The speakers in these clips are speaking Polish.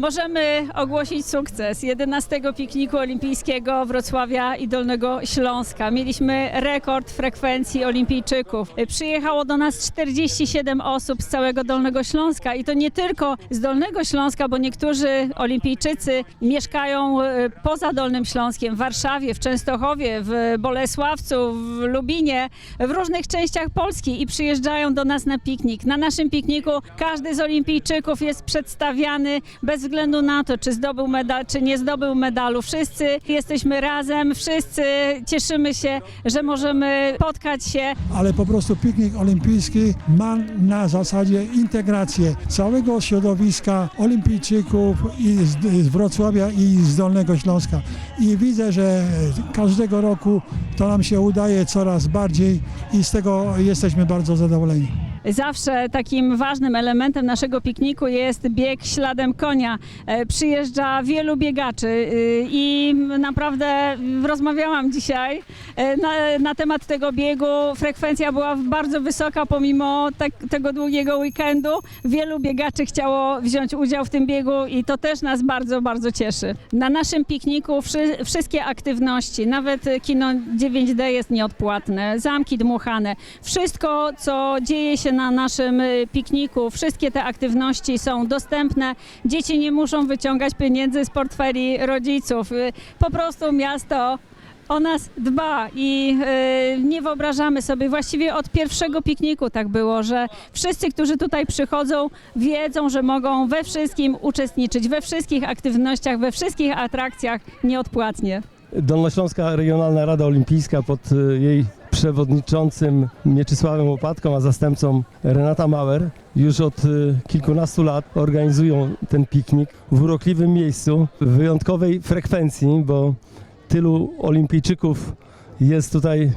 Możemy ogłosić sukces 11 pikniku olimpijskiego Wrocławia i Dolnego Śląska. Mieliśmy rekord frekwencji olimpijczyków. Przyjechało do nas 47 osób z całego Dolnego Śląska i to nie tylko z Dolnego Śląska, bo niektórzy olimpijczycy mieszkają e, poza Dolnym Śląskiem, w Warszawie, w Częstochowie, w Bolesławcu, w Lubinie, w różnych częściach Polski i przyjeżdżają do nas na piknik. Na naszym pikniku każdy z olimpijczyków jest przedstawiany bez względu na to, czy zdobył medal, czy nie zdobył medalu. Wszyscy jesteśmy razem, wszyscy cieszymy się, że możemy spotkać się ale po prostu piknik olimpijski ma na zasadzie integrację całego środowiska olimpijczyków z Wrocławia i z Dolnego Śląska. I widzę, że każdego roku to nam się udaje coraz bardziej i z tego jesteśmy bardzo zadowoleni. Zawsze takim ważnym elementem naszego pikniku jest bieg śladem konia. E, Przyjeżdża wielu biegaczy y, i naprawdę rozmawiałam dzisiaj e, na, na temat tego biegu. Frekwencja była bardzo wysoka pomimo tak, tego długiego weekendu. Wielu biegaczy chciało wziąć udział w tym biegu i to też nas bardzo, bardzo cieszy. Na naszym pikniku wszy, wszystkie aktywności, nawet kino 9D jest nieodpłatne, zamki dmuchane, wszystko co dzieje się na naszym y, pikniku, wszystkie te aktywności są dostępne. Dzieci nie muszą wyciągać pieniędzy z portfeli rodziców. Y, Po prostu miasto o nas dba i y, nie wyobrażamy sobie, właściwie od pierwszego pikniku tak było, że wszyscy, którzy tutaj przychodzą, wiedzą, że mogą we wszystkim uczestniczyć, we wszystkich aktywnościach, we wszystkich atrakcjach nieodpłatnie. Dolnośląska Regionalna Rada Olimpijska pod y, jej przewodniczącym Mieczysławem Łopatką, a zastępcą Renata Mauer już od y, kilkunastu lat organizują ten piknik w urokliwym miejscu, w wyjątkowej frekwencji, bo tylu olimpijczyków jest tutaj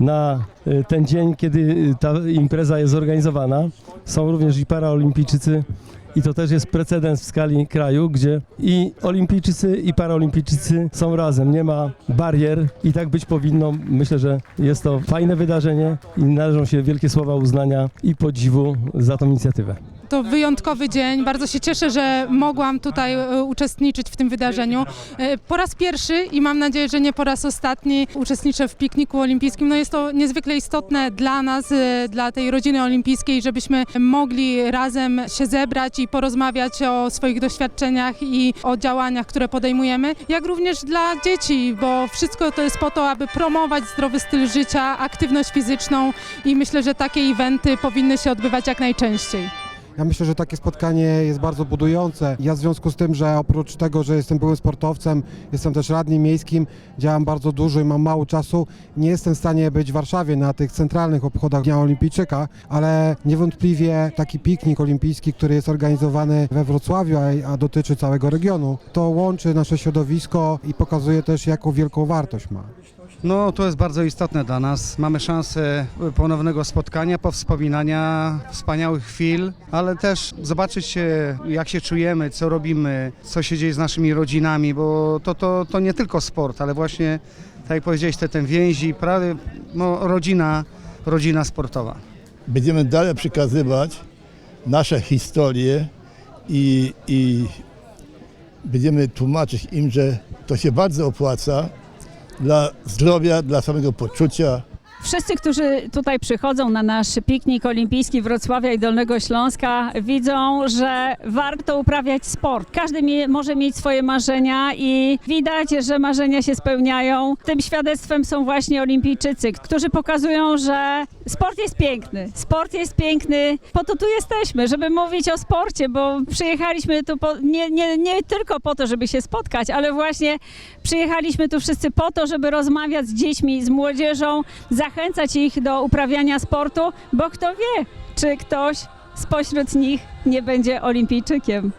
na y, ten dzień, kiedy y, ta impreza jest zorganizowana. Są również i paraolimpijczycy i to też jest precedens w skali kraju, gdzie i olimpijczycy, i paraolimpijczycy są razem. Nie ma barier i tak być powinno. Myślę, że jest to fajne wydarzenie i należą się wielkie słowa uznania i podziwu za tą inicjatywę. To wyjątkowy dzień. Bardzo się cieszę, że mogłam tutaj e, uczestniczyć w tym wydarzeniu. E, Po raz pierwszy i mam nadzieję, że nie po raz ostatni uczestniczę w pikniku olimpijskim. No jest to niezwykle istotne dla nas, e, dla tej rodziny olimpijskiej, żebyśmy mogli razem się zebrać i porozmawiać o swoich doświadczeniach i o działaniach, które podejmujemy, jak również dla dzieci, bo wszystko to jest po to, aby promować zdrowy styl życia, aktywność fizyczną i myślę, że takie eventy powinny się odbywać jak najczęściej. Ja myślę, że takie spotkanie jest bardzo budujące. Ja w związku z tym, że oprócz tego, że jestem byłym sportowcem, jestem też radnym miejskim, działam bardzo dużo i mam mało czasu, nie jestem w stanie być w Warszawie na tych centralnych obchodach Dnia Olimpijczyka, ale niewątpliwie taki piknik olimpijski, który jest organizowany we Wrocławiu, a, a dotyczy całego regionu, to łączy nasze środowisko i pokazuje też, jaką wielką wartość ma. No, to jest bardzo istotne dla nas. Mamy szansę ponownego spotkania, powspominania wspaniałych chwil, ale też zobaczyć jak się czujemy, co robimy, co się dzieje z naszymi rodzinami, bo to, to, to nie tylko sport, ale właśnie, tak jak powiedziałeś, te, ten więzi, prawie no, rodzina, rodzina sportowa. będziemy dalej przekazywać nasze historie i, i będziemy tłumaczyć im, że to się bardzo opłaca dla zdrowia, dla samego poczucia. Wszyscy, którzy tutaj przychodzą na nasz piknik olimpijski Wrocławia i Dolnego Śląska, widzą, że warto uprawiać sport. Każdy może mieć swoje marzenia i widać, że marzenia się spełniają. Tym świadectwem są właśnie olimpijczycy, którzy pokazują, że sport jest piękny. Sport jest piękny. Po to tu jesteśmy, żeby mówić o sporcie, bo przyjechaliśmy tu po, nie, nie, nie tylko po to, żeby się spotkać, ale właśnie przyjechaliśmy tu wszyscy po to, żeby rozmawiać z dziećmi, z młodzieżą, zachęcać ich do uprawiania sportu, bo kto wie, czy ktoś spośród nich nie będzie olimpijczykiem.